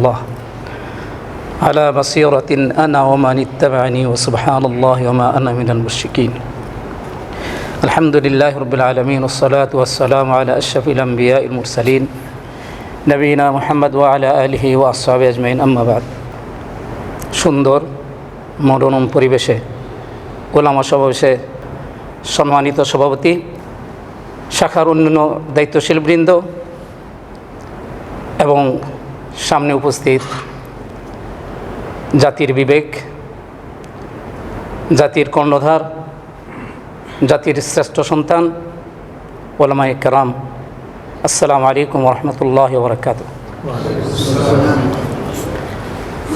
الله على بصيرة أنا ومن اتبعني وسبحان الله وما أنا من المشركين الحمد لله رب العالمين والصلاة والسلام على أشرف الأنبياء المرسلين نبينا محمد وعلى آله وأصحابه أجمعين أما بعد সুন্দর মনোরম পরিবেশে ওলামা সমাবেশে সম্মানিত সভাপতি শাখার অন্যান্য দায়িত্বশীল বৃন্দ এবং সামনে উপস্থিত জাতির বিবেক, জাতির কর্ণধার, জাতির শ্রেষ্ঠ সন্তান ওলামাই কারাম, আসসালামু আলাইকুম রহমতুল্লাহ বরকাত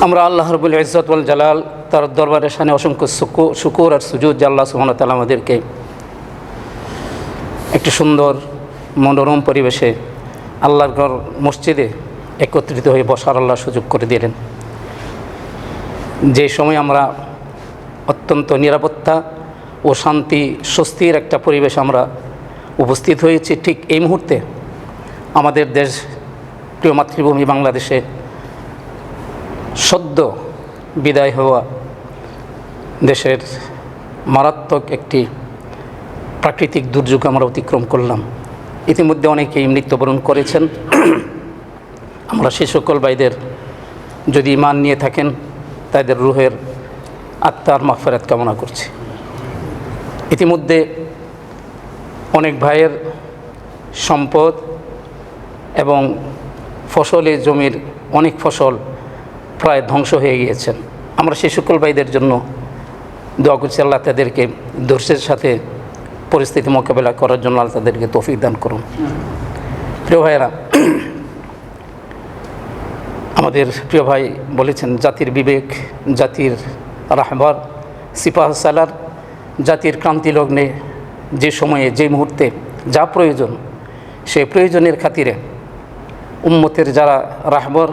আমরা আল্লাহ রবুল ইজ্জতুল জালাল তার দরবারের সামনে অসংখ্য শুকুর আর সুজুদ সুবহানাহু ওয়া আমাদেরকে একটি সুন্দর মনোরম পরিবেশে আল্লাহর মসজিদে একত্রিত হয়ে বসার আল্লাহ সুযোগ করে দিলেন। যে সময় আমরা অত্যন্ত নিরাপত্তা ও শান্তি, স্বস্তির একটা পরিবেশ আমরা উপস্থিত হয়েছি, ঠিক এই মুহূর্তে আমাদের দেশ প্রিয় মাতৃভূমি বাংলাদেশে সদ্য বিদায় হওয়া দেশের মারাত্মক একটি প্রাকৃতিক দুর্যোগ আমরা অতিক্রম করলাম। ইতিমধ্যে অনেকেই মৃত্যুবরণ করেছেন। আমরা সে সকল ভাইদের যদি ইমান নিয়ে থাকেন, তাদের রুহের আত্মার মাফেরাত কামনা করছি। ইতিমধ্যে অনেক ভাইয়ের সম্পদ এবং ফসলে, জমির অনেক ফসল প্রায় ধ্বংস হয়ে গিয়েছেন। আমরা সে সকল ভাইদের জন্য দোয়া করছি, আল্লাহ তাদেরকে ধৈর্যের সাথে পরিস্থিতি মোকাবেলা করার জন্য আল্লাহ তাদেরকে তৌফিক দান করুন। প্রিয় ভাইয়েরা আমাদের প্রিয় ভাই বলেছেন, জাতির বিবেক, জাতির রাহবার, সিপাহ সালার, জাতির ক্রান্তি লগ্নে যে সময়ে, যে মুহূর্তে যা প্রয়োজন, সে প্রয়োজনের খাতিরে উম্মতের যারা রাহবর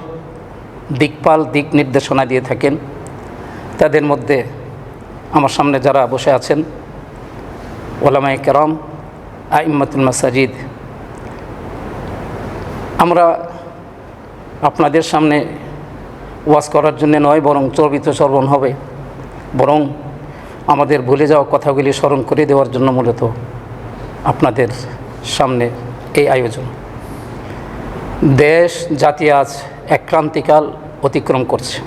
দিকপাল, দিক নির্দেশনা দিয়ে থাকেন, তাদের মধ্যে আমার সামনে যারা বসে আছেন ওলামাই কেরম, আইম্মাতুল মাসাজিদ, আমরা আপনাদের সামনে ওয়াজ করার জন্য নয়, বরং চর্বিত শ্রবণ হবে। বরং আমাদের ভুলে যাওয়া কথাগুলি স্মরণ করে দেওয়ার জন্য মূলত আপনাদের সামনে এই আয়োজন। দেশ, জাতি আজ এক ক্রান্তিকাল অতিক্রম করছে।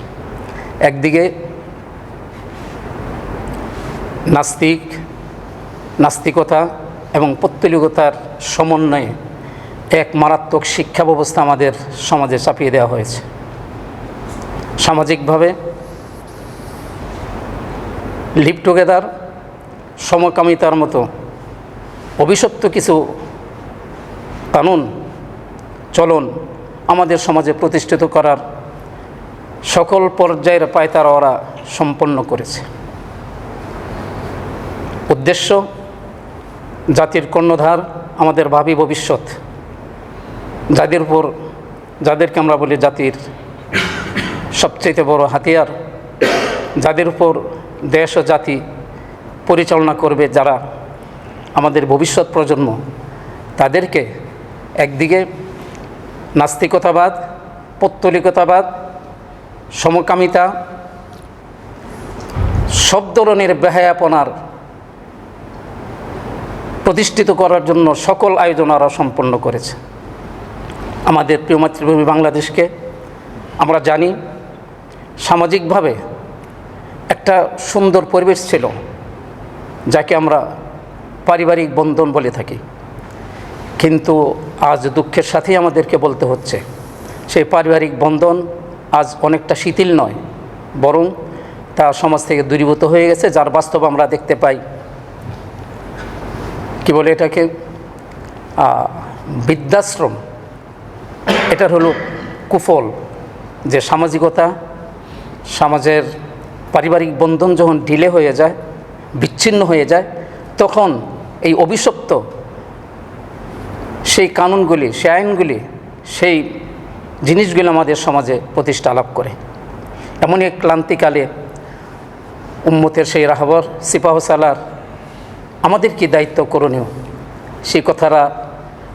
একদিকে নাস্তিক, নাস্তিকতা এবং পত্তলিকতার সমন্বয়ে এক মারাত্মক শিক্ষা ব্যবস্থা আমাদের সমাজে চাপিয়ে দেওয়া হয়েছে। সামাজিকভাবে লিভ টুগেদার সমকামিতার মতো অভিশপ্ত কিছু কানুন, চলন আমাদের সমাজে প্রতিষ্ঠিত করার সকল পর্যায়ের পায়তারা ওরা সম্পন্ন করেছে। উদ্দেশ্য, জাতির কর্ণধার, আমাদের ভাবি ভবিষ্যৎ। যাদের উপর, যাদেরকে আমরা বলি জাতির সবচেয়ে বড় হাতিয়ার, যাদের উপর দেশ ও জাতি পরিচালনা করবে যারা আমাদের ভবিষ্যৎ প্রজন্ম, তাদেরকে একদিকে নাস্তিকতাবাদ, পত্তলিকতাবাদ, সমকামিতা, সব ধরনের বেহায়াপনার প্রতিষ্ঠিত করার জন্য সকল আয়োজন ওরা সম্পন্ন করেছে। আমাদের প্রিয় মাতৃভূমি বাংলাদেশকে আমরা জানি, সামাজিকভাবে একটা সুন্দর পরিবেশ ছিল, যাকে আমরা পারিবারিক বন্ধন বলে থাকি। কিন্তু আজ দুঃখের সাথেই আমাদেরকে বলতে হচ্ছে, সেই পারিবারিক বন্ধন আজ অনেকটা শিথিল নয়, বরং তা সমাজ থেকে দূরীভূত হয়ে গেছে, যার বাস্তব আমরা দেখতে পাই। কি বলে এটাকে? বৃদ্ধাশ্রম। এটার হলো কুফল, যে সামাজিকতা, সমাজের পারিবারিক বন্ধন যখন ঢিলে হয়ে যায়, বিচ্ছিন্ন হয়ে যায়, তখন এই অভিশপ্ত সেই কানুনগুলি, সেই আইনগুলি, সেই জিনিসগুলো আমাদের সমাজে প্রতিষ্ঠা লাভ করে। এমনই এক ক্লান্তিকালে উম্মতের সেই রাহবর সিপাহ সালার আমাদের কি দায়িত্ব করণীয়? সেই কথাটা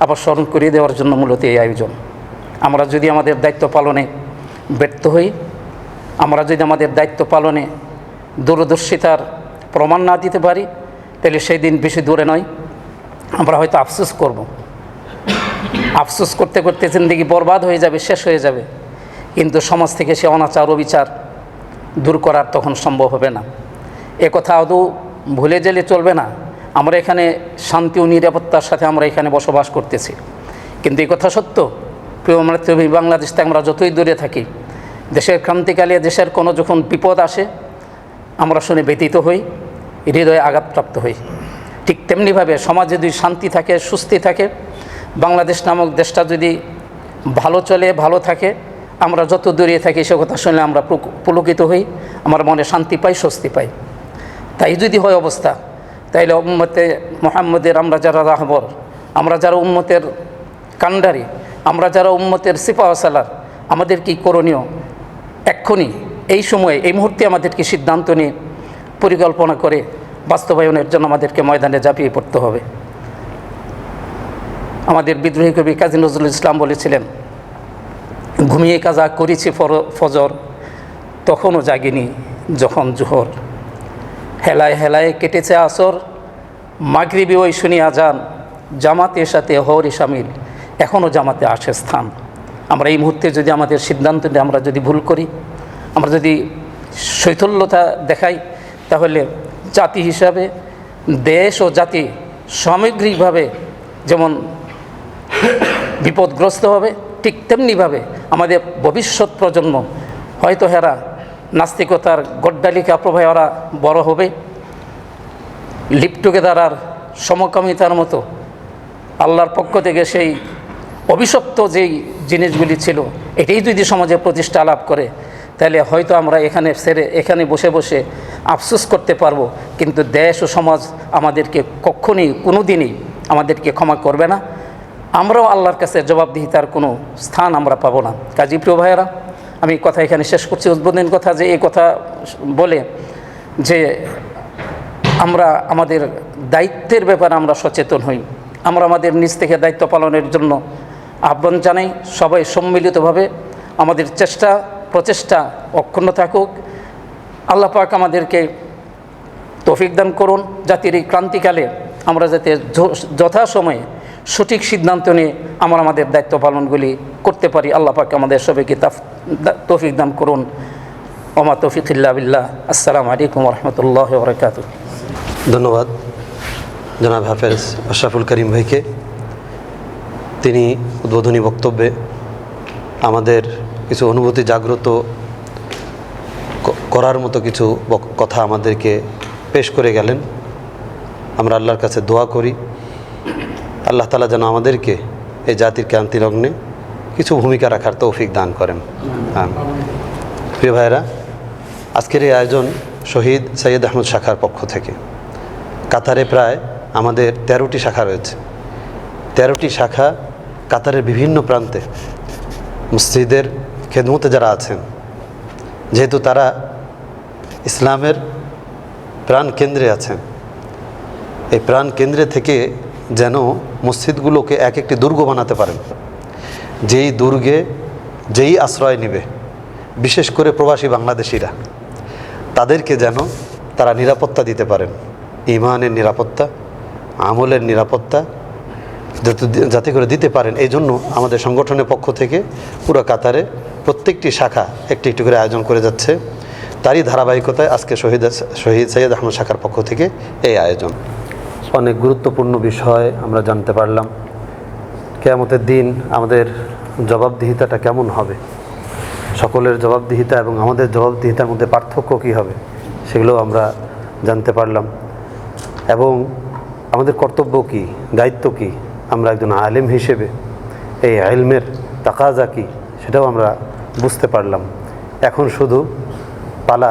আবার স্মরণ করিয়ে দেওয়ার জন্য মূলত এই আয়োজন। আমরা যদি আমাদের দায়িত্ব পালনে ব্যর্থ হই, আমরা যদি আমাদের দায়িত্ব পালনে দূরদর্শিতার প্রমাণ না দিতে পারি, তাহলে সেই দিন বেশি দূরে নয়। আমরা হয়তো আফসোস করব। আফসোস করতে করতে জিন্দগি বরবাদ হয়ে যাবে, শেষ হয়ে যাবে। কিন্তু সমাজ থেকে সে অনাচার, অবিচার দূর করার তখন সম্ভব হবে না। এ কথা আদৌ ভুলে গেলে চলবে না। আমরা এখানে শান্তি ও নিরাপত্তার সাথে আমরা এখানে বসবাস করতেছি। কিন্তু এই কথা সত্য প্রিয় মাতৃভূমি বাংলাদেশ থেকে আমরা যতই দূরে থাকি, দেশের ক্রান্তিকালে দেশের কোনো যখন বিপদ আসে, আমরা শুনে ব্যতীত হই, হৃদয়ে আঘাতপ্রাপ্ত হই। ঠিক তেমনিভাবে সমাজে যদি শান্তি থাকে, সুস্থি থাকে, বাংলাদেশ নামক দেশটা যদি ভালো চলে, ভালো থাকে, আমরা যত দূরে থাকি, সে কথা শুনলে আমরা পুলক- পুলকিত হই, আমার মনে শান্তি পাই, স্বস্তি পাই। তাই যদি হয় অবস্থা, তাইলে উম্মতে মোহাম্মদের আমরা যারা রাহবর, আমরা যারা উম্মতের কান্ডারি আমরা যারা উম্মতের সিপাহসালার আমাদের কি করণীয়? এক্ষুনি, এই সময়ে, এই মুহূর্তে আমাদেরকে সিদ্ধান্ত নিয়ে পরিকল্পনা করে বাস্তবায়নের জন্য আমাদেরকে ময়দানে ঝাঁপিয়ে পড়তে হবে। আমাদের বিদ্রোহী কবি কাজী নজরুল ইসলাম বলেছিলেন, ঘুমিয়ে কাজা করেছি ফজর, তখনও জাগিনি যখন জোহর। হেলায় হেলায় কেটেছে আসর মাগরিবি ওই শুনিয়া যান, জামাতের সাথে হরি সামিল এখনও জামাতে আসে স্থান। আমরা এই মুহূর্তে যদি আমাদের সিদ্ধান্ত নিয়ে আমরা যদি ভুল করি, আমরা যদি শৈথল্যতা দেখাই, তাহলে জাতি হিসাবে দেশ ও জাতি সামগ্রিকভাবে যেমন বিপদগ্রস্ত হবে, ঠিক তেমনিভাবে আমাদের ভবিষ্যৎ প্রজন্ম, হয়তো হেরা নাস্তিকতার গড্ডালিকা প্রভাবে ওরা বড় হবে। লিপ আর সমকামিতার মতো আল্লাহর পক্ষ থেকে সেই অভিশপ্ত যেই জিনিসগুলি ছিল, এটাই যদি সমাজে প্রতিষ্ঠা লাভ করে, তাহলে হয়তো আমরা এখানে সেরে, এখানে বসে বসে আফসোস করতে পারব। কিন্তু দেশ ও সমাজ আমাদেরকে কখনই কোনো দিনই আমাদেরকে ক্ষমা করবে না। আমরাও আল্লাহর কাছে জবাবদিহিতার কোনো স্থান আমরা পাবো না। কাজী প্রিয় ভাইয়েরা, আমি কথা এখানে শেষ করছি। উদ্বোধন কথা যে এই কথা বলে যে আমরা আমাদের দায়িত্বের ব্যাপারে আমরা সচেতন হই। আমরা আমাদের নিজ থেকে দায়িত্ব পালনের জন্য আহ্বান জানাই সবাই সম্মিলিতভাবে আমাদের চেষ্টা, প্রচেষ্টা অক্ষুণ্ণ থাকুক। আল্লাহ পাক আমাদেরকে তৌফিক দান করুন। জাতির এই ক্রান্তিকালে আমরা যাতে যথাসময়ে সঠিক সিদ্ধান্ত নিয়ে আমরা আমাদের দায়িত্ব পালনগুলি করতে পারি, আল্লাহ পাক আমাদের সবাইকে তৌফিক দান করুন। ওমা তৌফিকিল্লা বিল্লাহ। আসসালামু আলাইকুম রহমতুল্লাহ বরকাত ধন্যবাদ। জনাব হাফেজ আশরাফুল করিম ভাইকে। তিনি উদ্বোধনী বক্তব্যে আমাদের কিছু অনুভূতি জাগ্রত করার মতো কিছু কথা আমাদেরকে পেশ করে গেলেন। আমরা আল্লাহর কাছে দোয়া করি। আল্লাহ তালা যেন আমাদেরকে এই জাতির ক্রান্তি লগ্নে কিছু ভূমিকা রাখার তৌফিক দান করেন। প্রিয় ভাইয়েরা, আজকের এই আয়োজন শহীদ সৈয়দ আহমদ শাখার পক্ষ থেকে। কাতারে প্রায় আমাদের তেরোটি শাখা রয়েছে। তেরোটি শাখা কাতারের বিভিন্ন প্রান্তে মসজিদের খেদমতে যারা আছেন, যেহেতু তারা ইসলামের প্রাণ কেন্দ্রে আছেন, এই প্রাণ কেন্দ্রে থেকে যেন মসজিদগুলোকে এক একটি দুর্গ বানাতে পারেন। যেই দুর্গে, যেই আশ্রয় নেবে, বিশেষ করে প্রবাসী বাংলাদেশিরা, তাদেরকে যেন তারা নিরাপত্তা দিতে পারেন। ইমানের নিরাপত্তা, আমলের নিরাপত্তা যাতে যাতে করে দিতে পারেন, এই জন্য আমাদের সংগঠনের পক্ষ থেকে পুরো কাতারে প্রত্যেকটি শাখা একটি একটি করে আয়োজন করে যাচ্ছে। তারই ধারাবাহিকতায় আজকে শহীদ শহীদ সৈয়দ আহমদ শাখার পক্ষ থেকে এই আয়োজন। অনেক গুরুত্বপূর্ণ বিষয় আমরা জানতে পারলাম। কেয়ামতের দিন আমাদের জবাবদিহিতাটা কেমন হবে? সকলের জবাবদিহিতা এবং আমাদের জবাবদিহিতার মধ্যে পার্থক্য কী হবে সেগুলো আমরা জানতে পারলাম। এবং আমাদের কর্তব্য কী, দায়িত্ব কী আমরা একজন আলেম হিসেবে এই আলমের তাকাজা কী সেটাও আমরা বুঝতে পারলাম। এখন শুধু পালা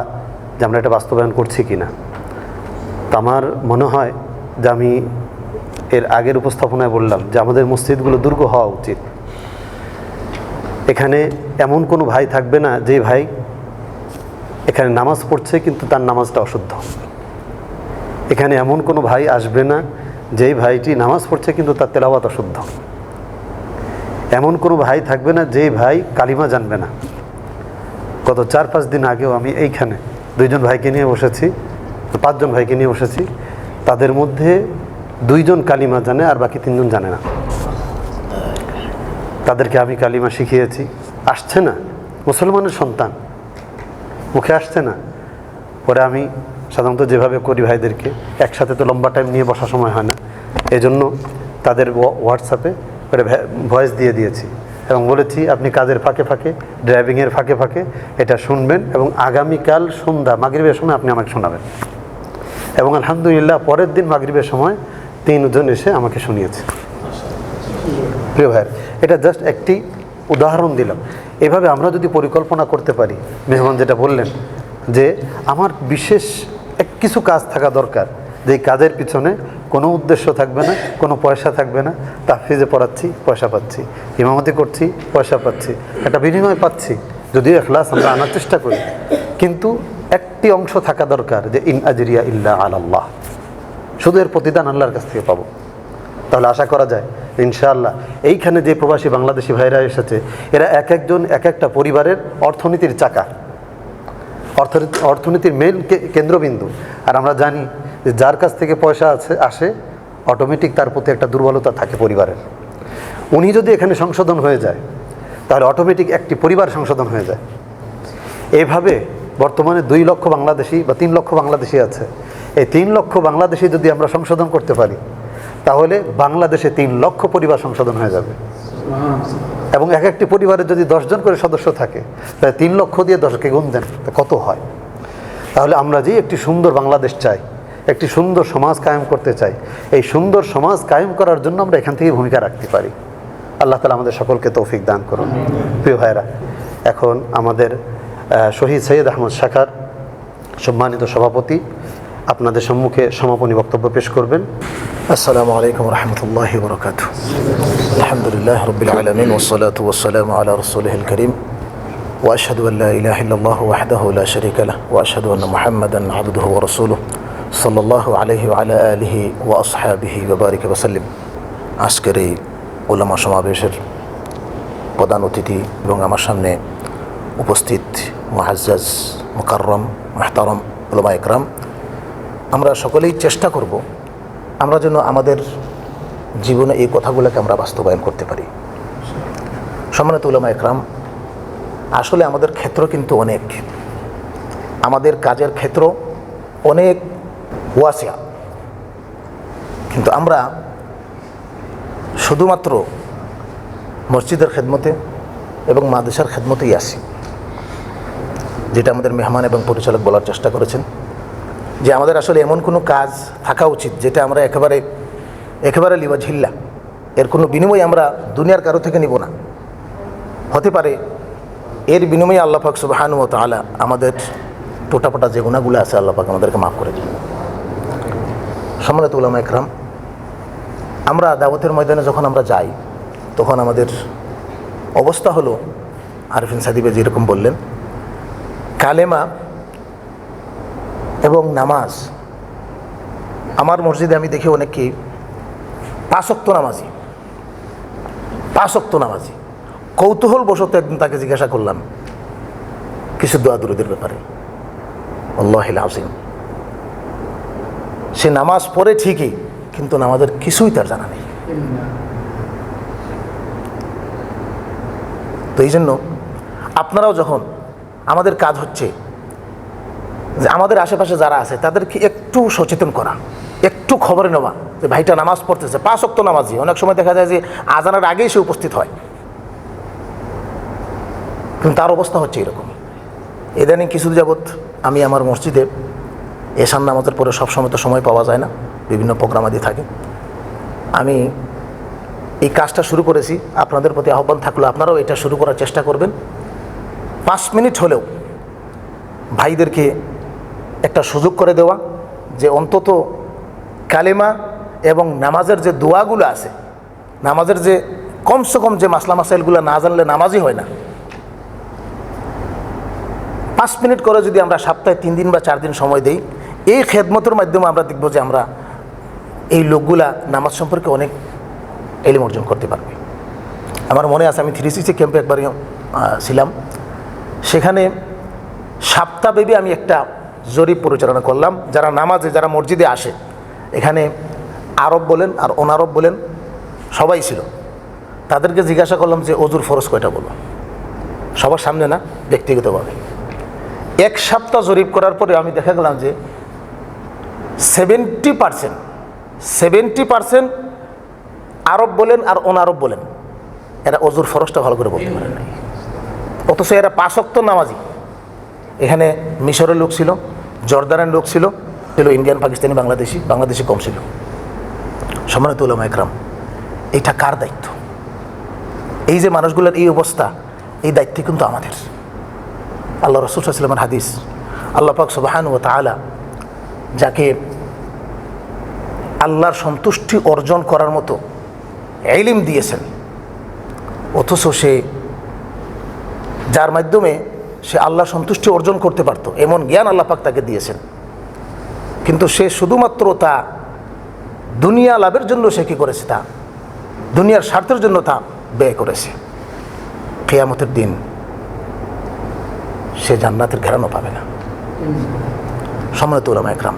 যে আমরা এটা বাস্তবায়ন করছি কি না আমার মনে হয় যে আমি এর আগের উপস্থাপনায় বললাম যে আমাদের মসজিদগুলো দুর্গ হওয়া উচিত। এখানে এমন কোনো ভাই থাকবে না যে ভাই এখানে নামাজ পড়ছে কিন্তু তার নামাজটা অশুদ্ধ। এখানে এমন কোনো ভাই আসবে না যেই ভাইটি নামাজ পড়ছে কিন্তু তার তেলাওয়াত অশুদ্ধ। এমন কোনো ভাই থাকবে না যেই ভাই কালিমা জানবে না। গত চার পাঁচ দিন আগেও আমি এইখানে দুইজন ভাইকে নিয়ে বসেছি, পাঁচজন ভাইকে নিয়ে বসেছি। তাদের মধ্যে দুইজন কালিমা জানে আর বাকি তিনজন জানে না। তাদেরকে আমি কালিমা শিখিয়েছি। আসছে না। মুসলমানের সন্তান। মুখে আসছে না। পরে আমি সাধারণত যেভাবে করি ভাইদেরকে, একসাথে তো লম্বা টাইম নিয়ে বসার সময় হয় না। এজন্য তাদের হোয়া- হোয়াটসঅ্যাপে করে ভয়েস দিয়ে দিয়েছি এবং বলেছি, আপনি কাজের ফাঁকে ফাঁকে ড্রাইভিংয়ের ফাঁকে ফাঁকে এটা শুনবেন এবং আগামীকাল সন্ধ্যা, মাগরিবের সময় আপনি আমাকে শোনাবেন। এবং আলহামদুলিল্লাহ পরের দিন মাগরিবের সময় তিনজন এসে আমাকে শুনিয়েছে। প্রিয় ভাইয়ের এটা জাস্ট একটি উদাহরণ দিলাম। এভাবে আমরা যদি পরিকল্পনা করতে পারি, মেহমান যেটা বললেন, যে আমার বিশেষ কিছু কাজ থাকা দরকার। যে কাজের পিছনে কোনো উদ্দেশ্য থাকবে না, কোনো পয়সা থাকবে না। তাফিজে পড়াচ্ছি, পয়সা পাচ্ছি। ইমামতি করছি, পয়সা পাচ্ছি। একটা বিনিময় পাচ্ছি। যদিও এখলাস আমরা আনার চেষ্টা করি। কিন্তু একটি অংশ থাকা দরকার যে ইন আজরিয়া ইল্লা আল্লাহ শুধু এর প্রতিদান আল্লাহর কাছ থেকে পাবো। তাহলে আশা করা যায়, ইনশাআল্লাহ, এইখানে যে প্রবাসী বাংলাদেশি ভাইরা এসেছে, এরা এক একজন এক একটা পরিবারের অর্থনীতির চাকা। অর্থনীতির মেন কেন্দ্রবিন্দু। আর আমরা জানি যে যার কাছ থেকে পয়সা আছে, আসে অটোমেটিক তার প্রতি একটা দুর্বলতা থাকে পরিবারের। উনি যদি এখানে সংশোধন হয়ে যায়, তাহলে অটোমেটিক একটি পরিবার সংশোধন হয়ে যায়। এভাবে বর্তমানে দুই লক্ষ বাংলাদেশি বা তিন লক্ষ বাংলাদেশি আছে। এই তিন লক্ষ বাংলাদেশি যদি আমরা সংশোধন করতে পারি, তাহলে বাংলাদেশে তিন লক্ষ পরিবার সংশোধন হয়ে যাবে। এবং এক একটি পরিবারে যদি দশজন করে সদস্য থাকে, তাহলে তিন লক্ষ দিয়ে দশকে গুণ দেন কত হয়? তাহলে আমরা যে একটি সুন্দর বাংলাদেশ চাই, একটি সুন্দর সমাজ কায়েম করতে চাই, এই সুন্দর সমাজ কায়েম করার জন্য আমরা এখান থেকে ভূমিকা রাখতে পারি। আল্লাহ তালা আমাদের সকলকে তৌফিক দান করুন। প্রিয় ভাইরা এখন আমাদের শহীদ সৈয়দ আহমদ শাখার সম্মানিত সভাপতি আপনাদের সম্মুখে সমাপনী বক্তব্য পেশ করবেন। আসসালামু আলাইকুম রহমতুল্লাহ বরকাত আলহামদুলিল্লাহ রবিল আলমিন ওসলাত ওসালাম আলা রসুলহিল করিম। واشهد ان لا اله الا الله وحده لا شريك له واشهد ان محمدا عبده ورسوله صلى الله عليه وعلى اله واصحابه وبارك وسلم আজকের এই ওলামা সমাবেশের প্রধান অতিথি এবং আমার সামনে উপস্থিত মুহাজ্জাজ মুকাররম, মাহতারম ওলামা ইকরাম আমরা সকলেই চেষ্টা করব আমরা যেন আমাদের জীবনে এই কথাগুলোকে আমরা বাস্তবায়ন করতে পারি। সম্মানিত উলামা একরাম, আসলে আমাদের ক্ষেত্র কিন্তু অনেক। আমাদের কাজের ক্ষেত্র অনেক ওয়াসিয়া। কিন্তু আমরা শুধুমাত্র মসজিদের খেদমতে এবং মাদেশার খেদমতেই আসি যেটা আমাদের মেহমান এবং পরিচালক বলার চেষ্টা করেছেন। যে আমাদের আসলে এমন কোনো কাজ থাকা উচিত যেটা আমরা একেবারে একেবারে লিবা ঝিল্লা এর কোনো বিনিময় আমরা দুনিয়ার কারও থেকে নিব না। হতে পারে এর বিনিময়ে আল্লাহ পাক সুবাহানু তালা আমাদের টোটাপোটা যে গুণাগুলো আছে আল্লাহ পাক আমাদেরকে মাফ করে দিন। সম্মানিত উলামা একরাম, আমরা দাওয়াতের ময়দানে যখন আমরা যাই, তখন আমাদের অবস্থা হলো, আরফিন সাদিবে যেরকম বললেন, কালেমা এবং নামাজ। আমার মসজিদে আমি দেখি অনেককেই পাঁচক্ত নামাজি। পাঁচক্ত নামাজি। কৌতূহল বশত একদিন তাকে জিজ্ঞাসা করলাম, কিছু দোয়া দুরুদের ব্যাপারে? আল্লাহিল হাসিন সে নামাজ পড়ে ঠিকই, কিন্তু নামাজের কিছুই তার জানা নেই। তো এই জন্য আপনারাও যখন আমাদের কাজ হচ্ছে যে আমাদের আশেপাশে যারা আছে, তাদেরকে একটু সচেতন করা। একটু খবরে নেওয়া যে ভাইটা নামাজ পড়তেছে, পাঁচ অক্ত নামাজি। অনেক সময় দেখা যায় যে আজানের আগেই সে উপস্থিত হয়। কিন্তু তার অবস্থা হচ্ছে এরকম। ইদানিং কিছু যাবৎ আমি আমার মসজিদে এশান নামাজের পরে সবসময় তো সময় পাওয়া যায় না, বিভিন্ন প্রোগ্রাম আদি থাকে। আমি এই কাজটা শুরু করেছি, আপনাদের প্রতি আহ্বান থাকলে, আপনারাও এটা শুরু করার চেষ্টা করবেন। পাঁচ মিনিট হলেও ভাইদেরকে একটা সুযোগ করে দেওয়া যে অন্তত কালেমা এবং নামাজের যে দোয়াগুলো আছে, নামাজের যে কমসে কম যে মাসলা মাসাইলগুলো না জানলে নামাজই হয় না। পাঁচ মিনিট করে যদি আমরা সপ্তাহে তিন দিন বা চার দিন সময় দেই, এই খেদমতের মাধ্যমে আমরা দেখব যে আমরা এই লোকগুলা নামাজ সম্পর্কে অনেক এলিম অর্জন করতে পারবে। আমার মনে আছে, আমি থ্রি সিক্সটি ক্যাম্পে একবার ছিলাম। সেখানে সপ্তাহব্যাপী আমি একটা জরিপ পরিচালনা করলাম। যারা নামাজে, যারা মসজিদে আসে, এখানে আরব বলেন আর অনারব বলেন, সবাই ছিল। তাদেরকে জিজ্ঞাসা করলাম যে, অজুর ফরজ কয়টা বলো? সবার সামনে না, ব্যক্তিগতভাবে। এক সপ্তাহ জরিপ করার পরে আমি দেখা গেলাম যে সেভেন্টি পার্সেন্ট সেভেন্টি পার্সেন্ট আরব বলেন আর অনারব বলেন। এরা অজুর ফরজটা ভালো করে বলতে পারেন অথচ এরা পাঁচক্ত নামাজি। এখানে মিশরের লোক ছিল, জর্দানের লোক ছিল ছিল ইন্ডিয়ান, পাকিস্তানি, বাংলাদেশি বাংলাদেশি কম ছিল। সম্মানিত উলামা একরাম, এইটা কার দায়িত্ব? এই যে মানুষগুলোর এই অবস্থা, এই দায়িত্ব কিন্তু আমাদের। আল্লাহ রসুল সাল্লামের হাদিস, আল্লাহ পাক সুবাহান ও তালা যাকে আল্লাহর সন্তুষ্টি অর্জন করার মতো এলিম দিয়েছেন, অথচ সে যার মাধ্যমে সে আল্লাহ সন্তুষ্টি অর্জন করতে পারত। এমন জ্ঞান আল্লাহ পাক তাকে দিয়েছেন। কিন্তু সে শুধুমাত্র তা দুনিয়া লাভের জন্য সে কী করেছে তা? দুনিয়ার স্বার্থের জন্য তা ব্যয় করেছে। কেয়ামতের দিন সে জান্নাতের ঘেরানো পাবে না। সম্মানিত ওলামা একরাম,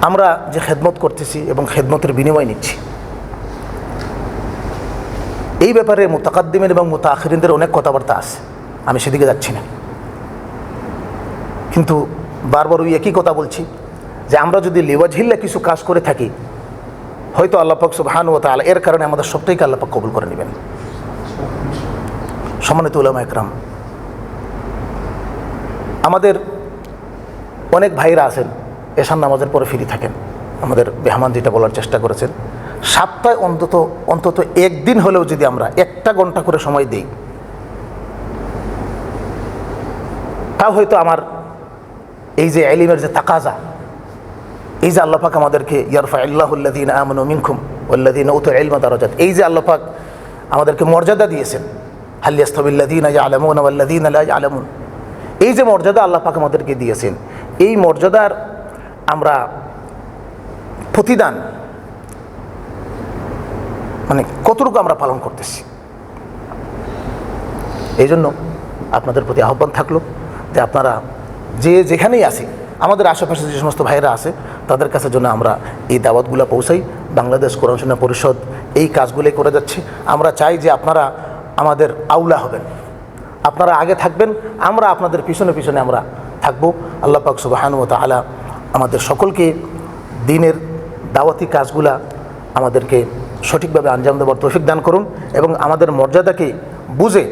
আমরা যে খেদমত করতেছি এবং খেদমতের বিনিময় নিচ্ছি এই ব্যাপারে মোতাকাদ্দিমের এবং মোতাখিরিনদের অনেক কথাবার্তা আছে। আমি সেদিকে যাচ্ছি না। কিন্তু বারবার ওই একই কথা বলছি যে আমরা যদি লিওয়াজহিল্লা কিছু কাজ করে থাকি, হয়তো আল্লাপাক সুবহান ও তালা এর কারণে আমাদের সবটাইকে আল্লাপাক কবুল করে নেবেন। সম্মানিত উলামা একরাম, আমাদের অনেক ভাইরা আছেন এশান নামাজের পরে ফিরি থাকেন। আমাদের বেহমান যেটা বলার চেষ্টা করেছেন সপ্তাহে অন্তত অন্তত একদিন হলেও যদি আমরা একটা ঘণ্টা করে সময় দিই, তাও হয়তো আমার এই যে এলিমের যে তাকাজা, এই যে আল্লাপাক আমাদেরকে ইয়ারফা আল্লাহুল্লাদিন আমন মিনকুম উল্লাদিন উত এলমা দারাজাত, এই যে আল্লাপাক আমাদেরকে মর্যাদা দিয়েছেন হাল্লিয়াস্তবিল্লাদিন আলমুন আল্লাদিন আল্লাহ আলমুন এই যে মর্যাদা আল্লাহ পাক আমাদেরকে দিয়েছেন, এই মর্যাদার আমরা প্রতিদান মানে কতটুকু আমরা পালন করতেছি। এই জন্য আপনাদের প্রতি আহ্বান থাকল যে আপনারা যে যেখানেই আসি আমাদের আশেপাশে যে সমস্ত ভাইয়েরা আছে, তাদের কাছে জন্য আমরা এই দাওয়াতগুলো পৌঁছাই। বাংলাদেশ কোরআন পরিষদ এই কাজগুলোই করে যাচ্ছে। আমরা চাই যে আপনারা আমাদের আউলা হবেন। আপনারা আগে থাকবেন, আমরা আপনাদের পিছনে পিছনে আমরা থাকব। আল্লাহ পাক সুবাহানু তালা আমাদের সকলকে দিনের দাওয়াতি কাজগুলা আমাদেরকে সঠিকভাবে আঞ্জাম দেওয়ার তৌফিক দান করুন এবং আমাদের মর্যাদাকে বুঝে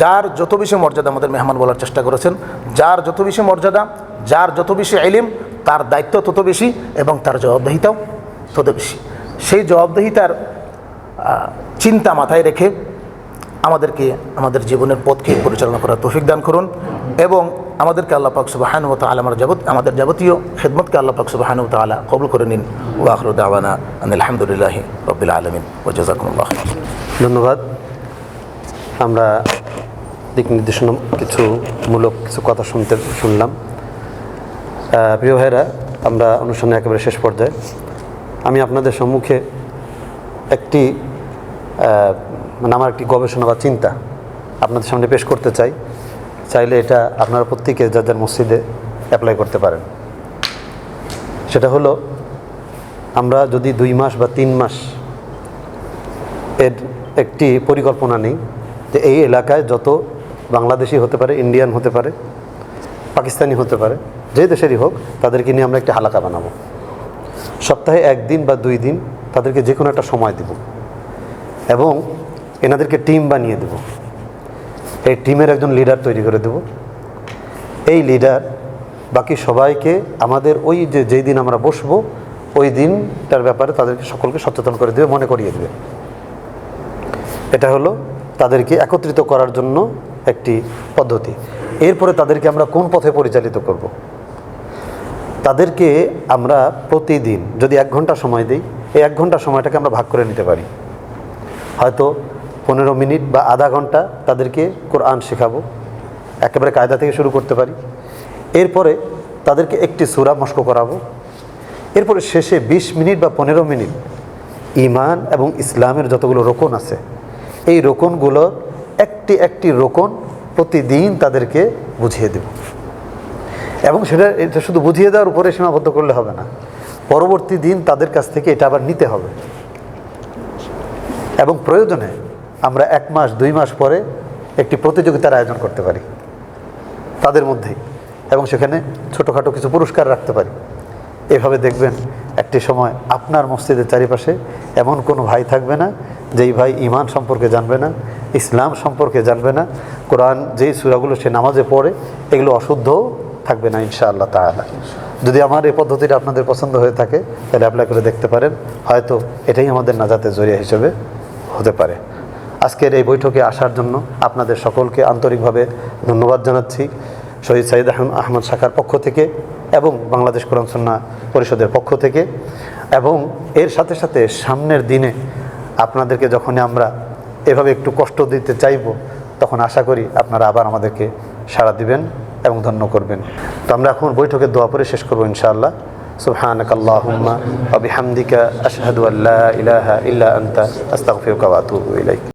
যার যত বেশি মর্যাদা আমাদের মেহমান বলার চেষ্টা করেছেন, যার যত বেশি মর্যাদা, যার যত বেশি এলিম তার দায়িত্ব তত বেশি এবং তার জবাবদাহিতাও তত বেশি। সেই জবাবদাহিতার চিন্তা মাথায় রেখে আমাদেরকে, আমাদের জীবনের পথকে পরিচালনা করার তৌফিক দান করুন এবং আমাদেরকে আল্লাহ পাক সুবাহানু তালা আমার যাবত, আমাদের যাবতীয় খেদমতকে আল্লাহ পাক সুবাহানু তালা কবুল করে নিন। ওয়াখর দাওয়ানা আলহামদুলিল্লাহ রবিল আলমিন। ও জাজাকুল্লাহ ধন্যবাদ। আমরা দিক নির্দেশনা কিছু মূলক কিছু কথা শুনতে, শুনলাম। প্রিয় ভাইরা আমরা অনুষ্ঠানে একেবারে শেষ পর্যায়ে। আমি আপনাদের সম্মুখে একটি মানে আমার একটি গবেষণা বা চিন্তা আপনাদের সামনে পেশ করতে চাই। চাইলে এটা আপনারা প্রত্যেকে যার যার মসজিদে অ্যাপ্লাই করতে পারেন। সেটা হলো, আমরা যদি দুই মাস বা তিন মাস এর একটি পরিকল্পনা নেই যে এই এলাকায় যত বাংলাদেশি হতে পারে ইন্ডিয়ান হতে পারে, পাকিস্তানি হতে পারে, যে দেশেরই হোক, তাদেরকে নিয়ে আমরা একটি হালাকা বানাবো। সপ্তাহে একদিন বা দুই দিন তাদেরকে যে কোনো একটা সময় দেব এবং এনাদেরকে টিম বানিয়ে দেব। এই টিমের একজন লিডার তৈরি করে দেব। এই লিডার বাকি সবাইকে আমাদের ওই যে যেই দিন আমরা বসবো, ওই দিনটার ব্যাপারে তাদেরকে সকলকে সচেতন করে দেবে, মনে করিয়ে দেবে। এটা হলো তাদেরকে একত্রিত করার জন্য একটি পদ্ধতি। এরপরে তাদেরকে আমরা কোন পথে পরিচালিত করব। তাদেরকে আমরা প্রতিদিন যদি এক ঘণ্টা সময় দিই, এই এক ঘণ্টা সময়টাকে আমরা ভাগ করে নিতে পারি। হয়তো পনেরো মিনিট বা আধা ঘণ্টা তাদেরকে কোরআন শেখাবো। একেবারে কায়দা থেকে শুরু করতে পারি। এরপরে তাদেরকে একটি সুরা মস্ক করাবো। এরপরে শেষে ২০ মিনিট বা পনেরো মিনিট ইমান এবং ইসলামের যতগুলো রোকন আছে, এই রোকনগুলো একটি একটি রোকন প্রতিদিন তাদেরকে বুঝিয়ে দেব। এবং সেটা, এটা শুধু বুঝিয়ে দেওয়ার উপরে সীমাবদ্ধ করলে হবে না, পরবর্তী দিন তাদের কাছ থেকে এটা আবার নিতে হবে। এবং প্রয়োজনে আমরা এক মাস, দুই মাস পরে একটি প্রতিযোগিতার আয়োজন করতে পারি। তাদের মধ্যেই এবং সেখানে ছোটোখাটো কিছু পুরস্কার রাখতে পারি। এভাবে দেখবেন একটি সময় আপনার মসজিদের চারিপাশে এমন কোনো ভাই থাকবে না, যেই ভাই ইমান সম্পর্কে জানবে না, ইসলাম সম্পর্কে জানবে না, কোরআন যেই সুরাগুলো সে নামাজে পড়ে, এগুলো অশুদ্ধও থাকবে না ইনশাআল্লাহ তাআলা। যদি আমার এই পদ্ধতিটা আপনাদের পছন্দ হয়ে থাকে, তাহলে অ্যাপ্লাই করে দেখতে পারেন। হয়তো এটাই আমাদের নাজাতের জরিয়া হিসেবে হতে পারে। আজকের এই বৈঠকে আসার জন্য আপনাদের সকলকে আন্তরিকভাবে ধন্যবাদ জানাচ্ছি শহীদ সাইদ আহম- আহমদ শাখার পক্ষ থেকে এবং বাংলাদেশ কোরআন সন্না পরিষদের পক্ষ থেকে এবং এর সাথে সাথে সামনের দিনে আপনাদেরকে যখনই আমরা এভাবে একটু কষ্ট দিতে চাইব তখন আশা করি আপনারা আবার আমাদেরকে সাড়া দিবেন এবং ধন্য করবেন তো আমরা এখন বৈঠকের দোয়া পরে শেষ করবো ইনশাআল্লাহ سبحانك اللهم وبحمدك أشهد أن لا إله إلا أنت أستغفرك وأتوب إليك